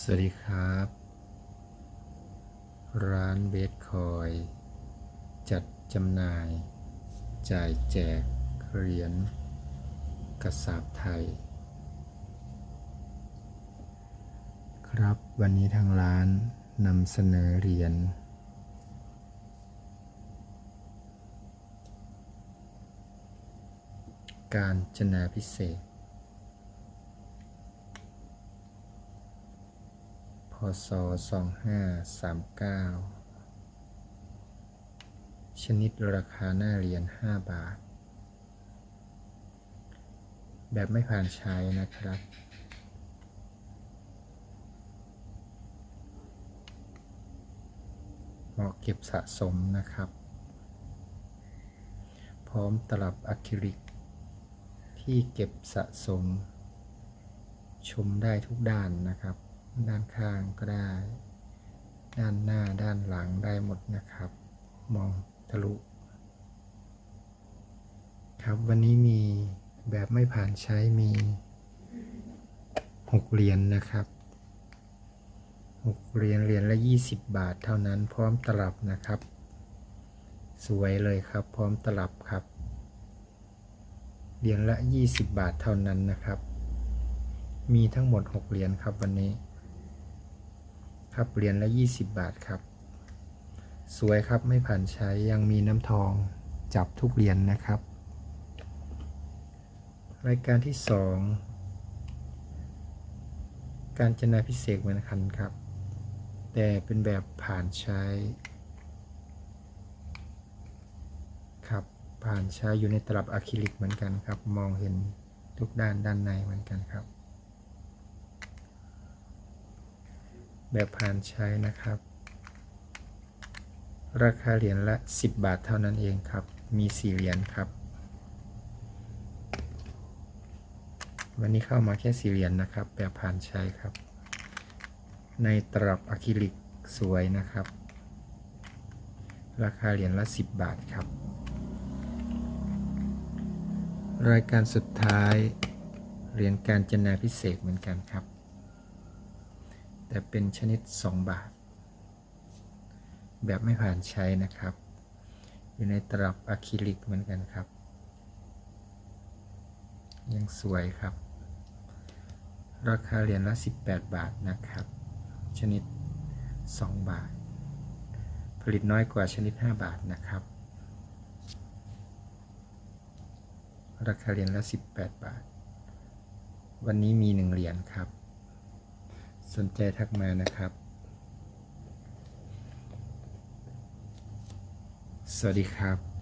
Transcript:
สวัสดีครับ ร้านเบสคอย จัดจำหน่าย จ่ายแจกเหรียญกระสาบไทย ครับวันนี้ทางร้านนำเสนอเหรียญการจนาพิเศษ พศ 2539 ชนิดราคาหน้าเหรียญ5บาท แบบไม่ผ่านใช้นะครับ เหมาะเก็บสะสมนะครับ พร้อมตลับอะคริลิก ที่เก็บสะสม ชมได้ทุกด้านนะครับ ด้านข้างก็ได้ ด้านหน้าด้านหลังได้หมดนะครับ มองทะลุ ครับวันนี้มีแบบไม่ผ่านใช้มีหกเหรียญนนะครับหกเหรียญเหรียญละยี่สิบบาทเท่านั้นพร้อมตลับนะครับ สวยเลยครับ พร้อมตลับครับเหรียญละยี่สิบบาทเท่านั้นนะครับ มีทั้งหมดหกเหรียญครับวันนี้ ครับเหรียญละ 20 บาทครับ สวยครับไม่ผ่านใช้ยังมีน้ำทองจับทุกเหรียญนนะครับ รายการที่ 2 การจนาพิเศษเหมือนกันครับ แต่เป็นแบบผ่านใช้ ครับผ่านใช้อยู่ในตลับอะคริลิกเหมือนกันครับ มองเห็นทุกด้านด้านในเหมือนกันครับ แบบผ่านใช้นะครับ ราคาเหรียญละ 10 บาทเท่านั้นเองครับ มี 4 เหรียญครับ วันนี้เข้ามาแค่ 4 เหรียญนะครับ แบบผ่านใช้ครับ ในตลับอะคริลิกสวยนะครับ ราคาเหรียญละ 10 บาทครับ รายการสุดท้ายเหรียญการจนาพิเศษเหมือนกันครับ แต่เป็นชนิด 2 บาท แบบไม่ผ่านใช้นะครับ อยู่ในตลับอะคริลิกเหมือนกันครับ ยังสวยครับ ราคาเหรียญละ 18 บาทนะครับ ชนิด 2 บาท ผลิตน้อยกว่าชนิด 5 บาทนะครับ ราคาเหรียญละ 18 บาท วันนี้มี 1 เหรียญครับ สนใจทักมานะครับ สวัสดีครับ